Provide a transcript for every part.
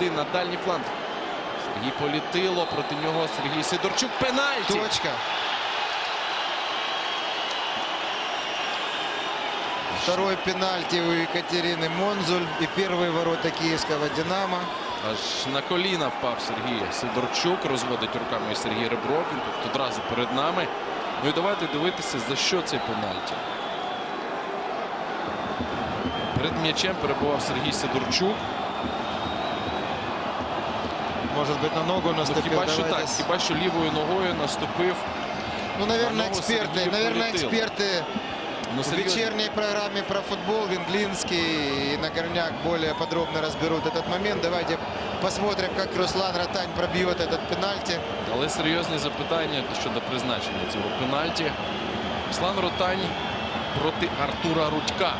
один на дальній фланг. Сергій політило проти нього Сергій Сидорчук. Пенальті. Точка. Второй пенальти у Екатерины Монзуль и первые ворота киевского «Динамо». Аж на коліна впав Сергій Сидорчук. Розводить руками Сергій Ребров. Він тут одразу перед нами. Ну і давайте дивитися, за що цей пенальті. Перед м'ячем перебував Сергій Сидорчук. Может быть, на ногу Ну, наступил. хіба що Давайте так, с- хіба що лівою ногою наступив. Ну, наверное, ногу эксперты. Сергею Наверное, полетело. эксперты Ну, в серйозно. вечерней программе про футбол Венглинский и Нагорняк более подробно разберут этот момент. Давайте посмотрим, как Руслан Ротань пробьет этот пенальти. Але серйозні запитання щодо призначення цього пенальті. Руслан Ротань проти Артура Рудька.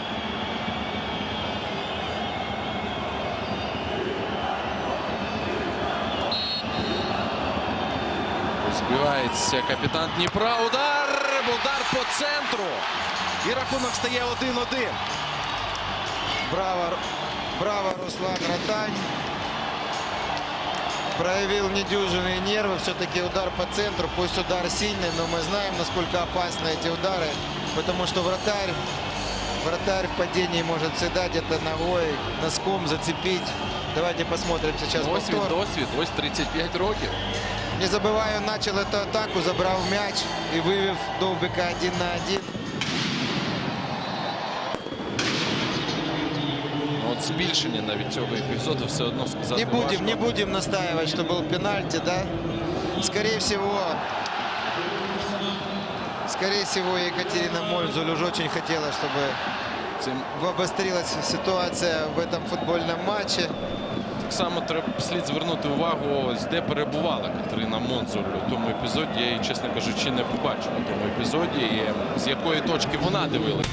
Збивається капітан Дніпра. Удар! Удар по центру. І рахунок стає 1-1. Браво, браво Руслан Ротань. Проявил недюжинные нервы. Все-таки удар по центру. Пусть удар сильный, но мы знаем, насколько опасны эти удары. Потому что вратарь, вратарь в падении может всегда где-то ногой, носком зацепить. Давайте посмотрим сейчас Досвід, повтор. досвід. Ось 35 років. Не забываю, он начал эту атаку, забрал мяч и вывев Довбика один на один. Ну, От збільшення навіть цього епізоду все одно сказати Не будем, важко. не будем настаивать, что был пенальти, да? Скорее всего, скорее всего, Екатерина Мользуль уже очень хотела, чтобы Цим обострилась ситуация в этом футбольном матче. Так само треба слід звернути увагу, ось де перебувала Катерина Монзуль у тому епізоді. Я її, чесно кажучи, не побачив у тому епізоді, і з якої точки вона дивилася.